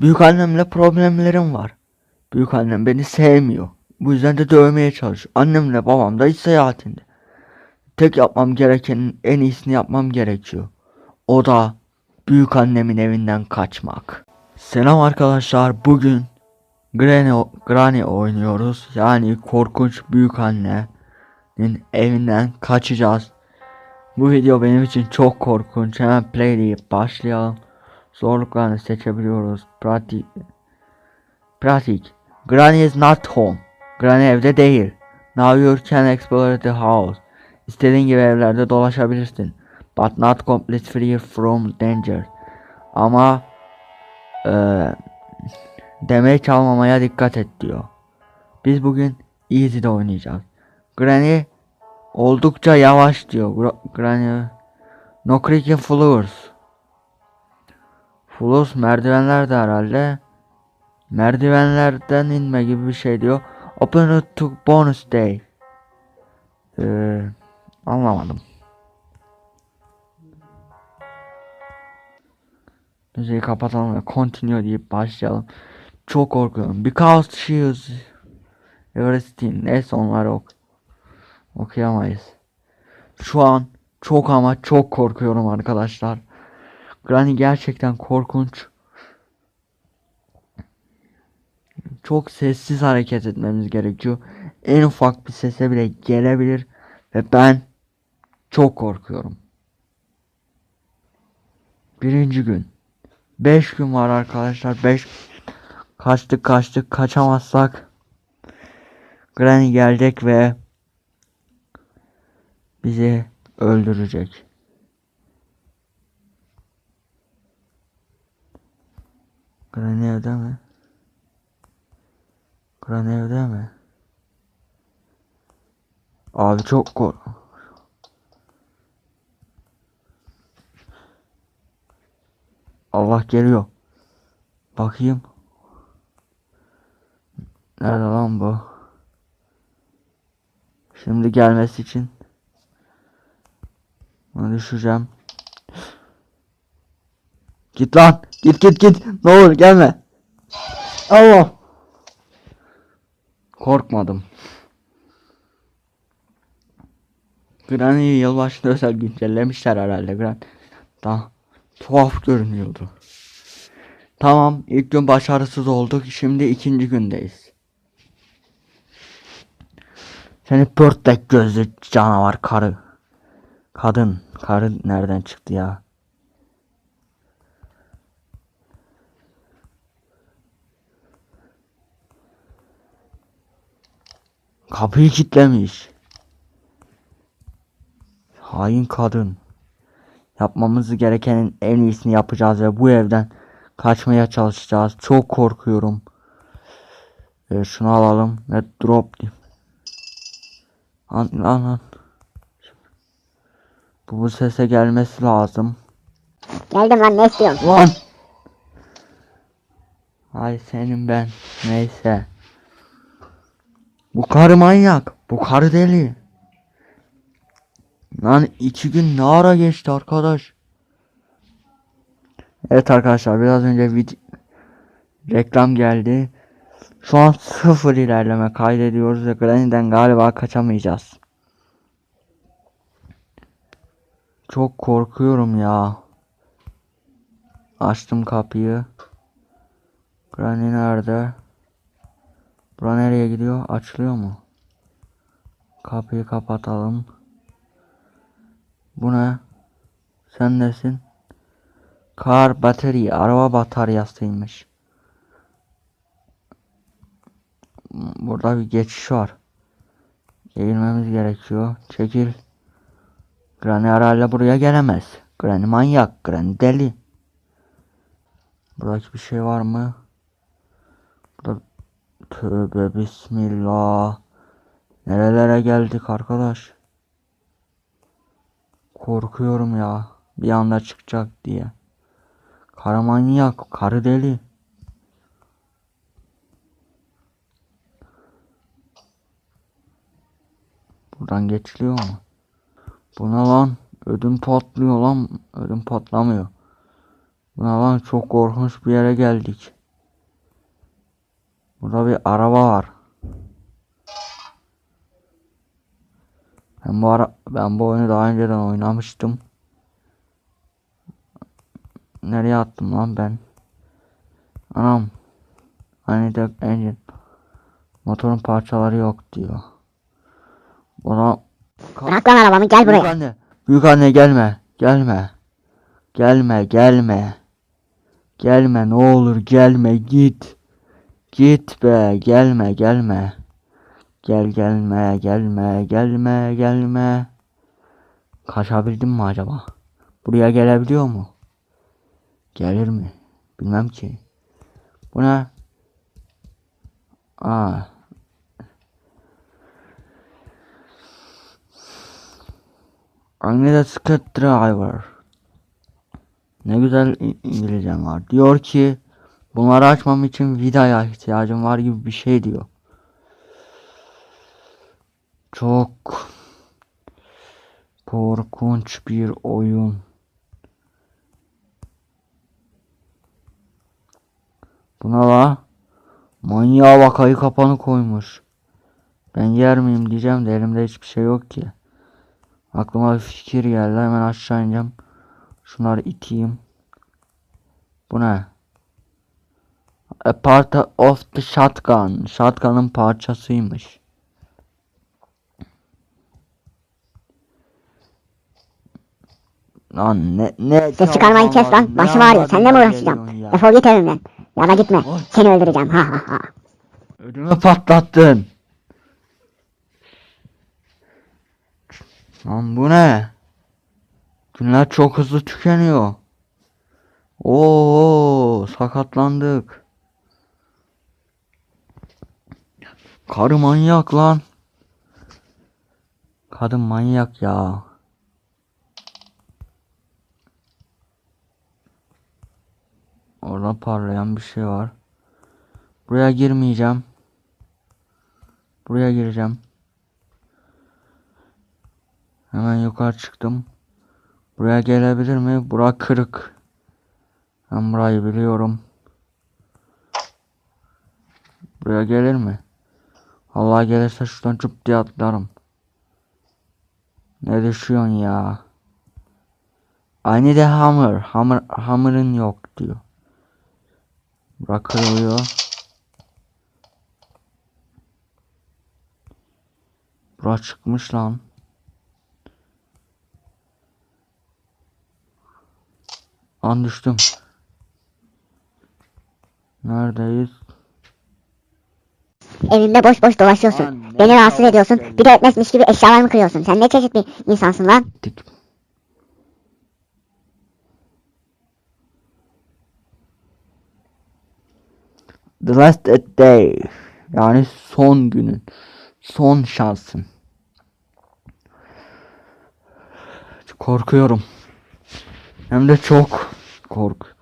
Büyük annemle problemlerim var. Büyük annem beni sevmiyor. Bu yüzden de dövmeye çalışıyor. Annemle babam da iş seyahatinde. Tek yapmam gerekenin en iyisini yapmam gerekiyor. O da büyük annemin evinden kaçmak. Selam arkadaşlar. Bugün Granny, Granny oynuyoruz. Yani korkunç büyük annenin evinden kaçacağız. Bu video benim için çok korkunç. Hemen play başlayalım. Zorluklarını seçebiliyoruz. Pratik. Pratik. Granny is not home. Granny evde değil. Now you can explore the house. İstediğin gibi evlerde dolaşabilirsin. But not completely free from danger. Ama eee demeye çalmamaya dikkat et diyor. Biz bugün Easy'de oynayacağız. Granny oldukça yavaş diyor. Gra- Granny No creaking floors. Floors merdivenlerde herhalde. Merdivenlerden inme gibi bir şey diyor. Open it to bonus day. Ee, anlamadım. Müziği kapatalım ve continue deyip başlayalım. Çok korkuyorum. Because she is everything. Neyse onları ok okuyamayız. Şu an çok ama çok korkuyorum arkadaşlar. Granny gerçekten korkunç. Çok sessiz hareket etmemiz gerekiyor. En ufak bir sese bile gelebilir ve ben çok korkuyorum. Birinci gün. 5 gün var arkadaşlar. 5 kaçtık kaçtık kaçamazsak Granny gelecek ve bizi öldürecek. Granny evde mi? Granny evde mi? Abi çok kork. Allah geliyor. Bakayım. Nerede lan bu? Şimdi gelmesi için bunu düşeceğim. Git lan. Git git git. Ne olur gelme. Allah. Korkmadım. Granny'yi yılbaşında özel güncellemişler herhalde. Gran daha tuhaf görünüyordu. Tamam ilk gün başarısız olduk. Şimdi ikinci gündeyiz. Seni pörtlek gözlü canavar karı. Kadın. Karı nereden çıktı ya? Kapıyı kilitlemiş. Hain kadın. Yapmamız gerekenin en iyisini yapacağız ve bu evden kaçmaya çalışacağız. Çok korkuyorum. Ee, şunu alalım ve drop diyeyim. Lan lan lan. Bu, bu sese gelmesi lazım. Geldim lan ne istiyorsun? Lan. Ay senin ben. Neyse. Bu karı manyak. Bu karı deli. Lan iki gün ne ara geçti arkadaş. Evet arkadaşlar biraz önce video reklam geldi. Şu an sıfır ilerleme kaydediyoruz ve Granny'den galiba kaçamayacağız. Çok korkuyorum ya. Açtım kapıyı. Granny nerede? Bura nereye gidiyor? Açılıyor mu? Kapıyı kapatalım. Bu ne? Sen nesin? Kar batarya, araba bataryasıymış. Burada bir geçiş var. Eğilmemiz gerekiyor. Çekil. Granny herhalde buraya gelemez. Granny manyak. Granny deli. Buradaki bir şey var mı? Tövbe bismillah. Nerelere geldik arkadaş? Korkuyorum ya. Bir anda çıkacak diye. Karı manyak. Karı deli. Buradan geçiliyor mu? Bu ne lan? Ödüm patlıyor lan. Ödüm patlamıyor. Bu ne lan? Çok korkunç bir yere geldik. Burada bir araba var. Ben bu ara ben bu oyunu daha önceden oynamıştım. Nereye attım lan ben? Anam. Hani de engine. Motorun parçaları yok diyor. Buna Bırak lan arabamı gel Büyük buraya. anne. Büyük anne gelme. Gelme. Gelme gelme. Gelme ne olur gelme git. Git be gelme gelme. Gel gelme gelme gelme gelme. Kaçabildim mi acaba? Buraya gelebiliyor mu? Gelir mi? Bilmem ki. Bu ne? Aa. Anne Scott Driver. Ne güzel İ- İngilizcem var. Diyor ki bunları açmam için vidaya ihtiyacım var gibi bir şey diyor. Çok korkunç bir oyun. Buna la manyağa bak ayı kapanı koymuş. Ben yer miyim diyeceğim de elimde hiçbir şey yok ki. Aklıma bir fikir geldi. Hemen aşağı ineceğim. Şunları iteyim. Bu ne? A part of the shotgun. Shotgun'ın parçasıymış. Lan ne ne Ses çıkarmayı kes lan. Başım ağrıyor. Seninle mi uğraşacağım? ya? Defol git evimden. Ya da gitme. Oy. Seni öldüreceğim. Ha ha ha. Ödümü patlattın. Lan bu ne? Günler çok hızlı tükeniyor. Oo sakatlandık. Karı manyak lan. Kadın manyak ya. Orada parlayan bir şey var. Buraya girmeyeceğim. Buraya gireceğim. Hemen yukarı çıktım. Buraya gelebilir mi? Bura kırık. Ben burayı biliyorum. Buraya gelir mi? Allah gelirse şuradan çup diye atlarım. Ne düşüyorsun ya? I need a hammer. Hammer hammer'ın yok diyor. Bura kırılıyor. Bura çıkmış lan. An düştüm. Neredeyiz? Evimde boş boş dolaşıyorsun. Lan ne Beni rahatsız ediyorsun. Bir de etmezmiş gibi eşyalarımı kırıyorsun. Sen ne çeşit bir insansın lan? Dik. The last day. Yani son günün. Son şansın. Korkuyorum. Hem de çok korkuyorum.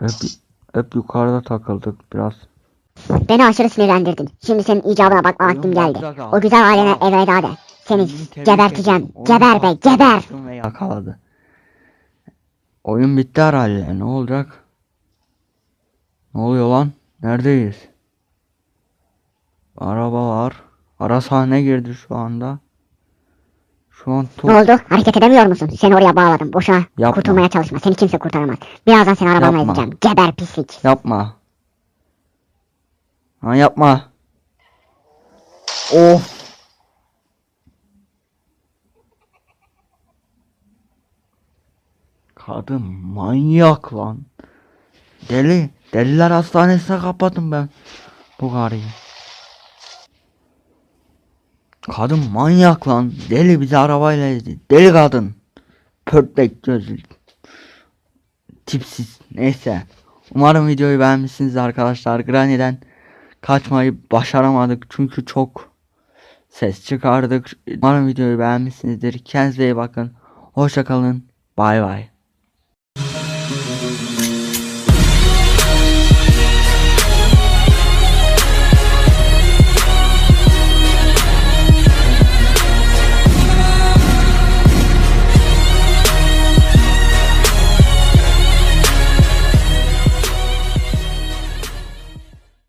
Hep, hep yukarıda takıldık biraz. Beni aşırı sinirlendirdin. Şimdi senin icabına bakma vaktim geldi. O güzel ailene elveda de. Seni geberteceğim. Geber be geber. yakaladı. Oyun bitti herhalde. Ne olacak? Ne oluyor lan? Neredeyiz? Araba var. Ara sahne girdi şu anda. Şu an top... Ne oldu? Hareket edemiyor musun? Seni oraya bağladım. Boşa Yapma. kurtulmaya çalışma. Seni kimse kurtaramaz. Birazdan seni arabamla Yapma. Geber pislik. Yapma. Ha yapma. Of. Kadın manyak lan. Deli. Deliler hastanesine kapattım ben. Bu karıyı. Kadın manyak lan. Deli bizi arabayla ezdi. Deli kadın. Pörtlek gözlü. Tipsiz. Neyse. Umarım videoyu beğenmişsiniz arkadaşlar. Granny'den kaçmayı başaramadık çünkü çok ses çıkardık. Umarım videoyu beğenmişsinizdir. Kendinize iyi bakın. Hoşçakalın. Bay bay.